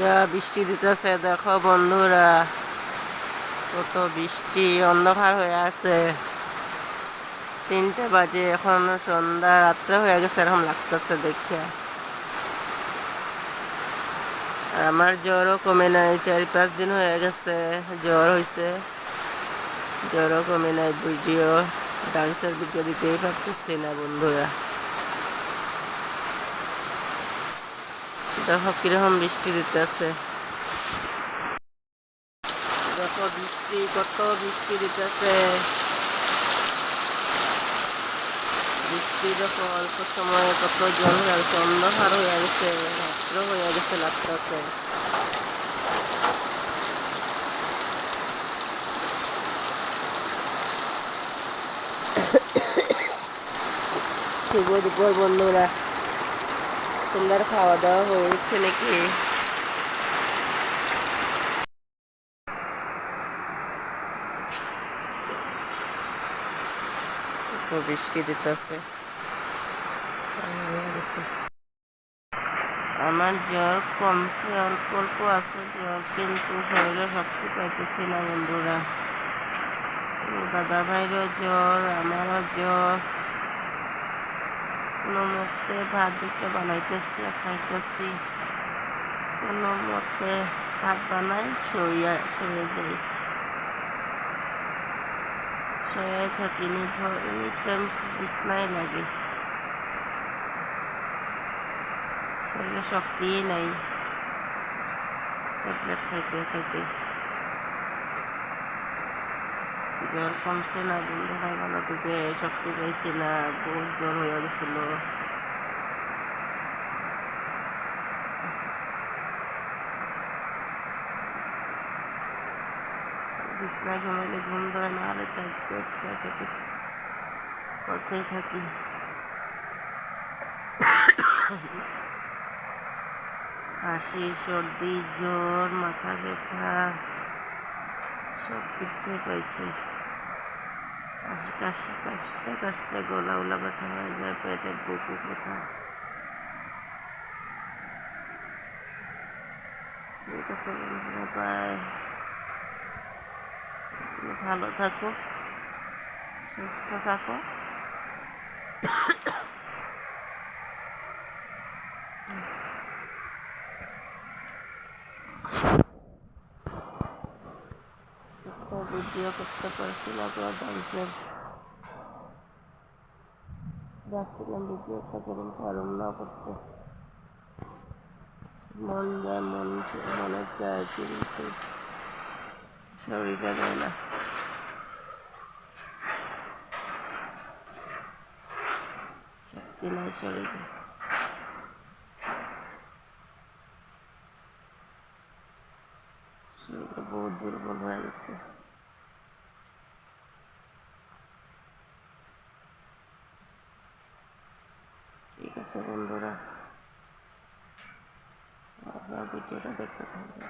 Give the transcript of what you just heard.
যা বৃষ্টি দিতেছে, দেখো বন্ধুরা। কত বৃষ্টি, অন্ধকার হয়ে আছে। তিনটে বাজে, এখন সন্ধ্যা, রাত্রে হয়ে গেছে, এরকম লাগতেছে দেখে। আর আমার জ্বরও কমে নাই, চার পাঁচ দিন হয়ে গেছে, জ্বর হয়েছে জ্বরও কমে নাই, ভিডিও ডান্সের ভিডিও দিতেই পারতেছি না বন্ধুরা। দেখো কীরকম বৃষ্টি দিতেছে। দেখো বৃষ্টি কত বৃষ্টি দিতেছে। বৃষ্টি দেখো অল্প সময়ে কত জল হয়ে গেছে অন্ধকার হয়ে গেছে, রাত্র হয়ে গেছে, লাগতেছে। শুভ দুপুর, বন্ধুরা। তোমাদের খাওয়া দাওয়া হয়েছে নাকি? বৃষ্টি দিতেছে। আমার জ্বর কমছে, অল্প অল্প আছে জ্বর, কিন্তু শরীরে শক্তি পাইতেছি না বন্ধুরা। দাদা ভাইরও জ্বর, আমারও জ্বর। কোনো মতে ভাত দুটো বানাইতেছি আর খাইতেছি। কোনো মতে ভাত বানাই শুয়ে শুয়ে যাই। শুয়ে থাকি নির্ভর বিছনায় লাগে। শরীরে শক্তিই নাই। ট্যাবলেট খাইতে খাইতে। জ্বর কমছে না বন্ধু হয় ভালো থেকে শক্তি পাইছি না, বহুত জ্বর হয়ে গেছিল। বিছনায় ঘুমাইলে ঘুম ধরে না হলে ট্যাবলেট ট্যাবলেট করতেই থাকি। কাশি সর্দি, জ্বর, মাথা ব্যথা। সব কিছুই পাইছি। কাশি কাশি কাশতে কাশতে গলা উলা ব্যথা হয়ে যায় পেটের বুকু ব্যথা। ঠিক আছে বাই ভালো থাকো, সুস্থ থাকো। ভিডিও করতে পারছি না ডান্সের যাচ্ছিলাম ভিডিওটা করুন পারুম না করতে। মন যায় মন মনে চায়, কিন্তু শরীরে দেয় না। শক্তি নাই শরীরে। শরীরটা বহুত দুর্বল হয়ে গেছে। বন্ধুরা আপনার ভিডিওটা দেখতে থাকবেন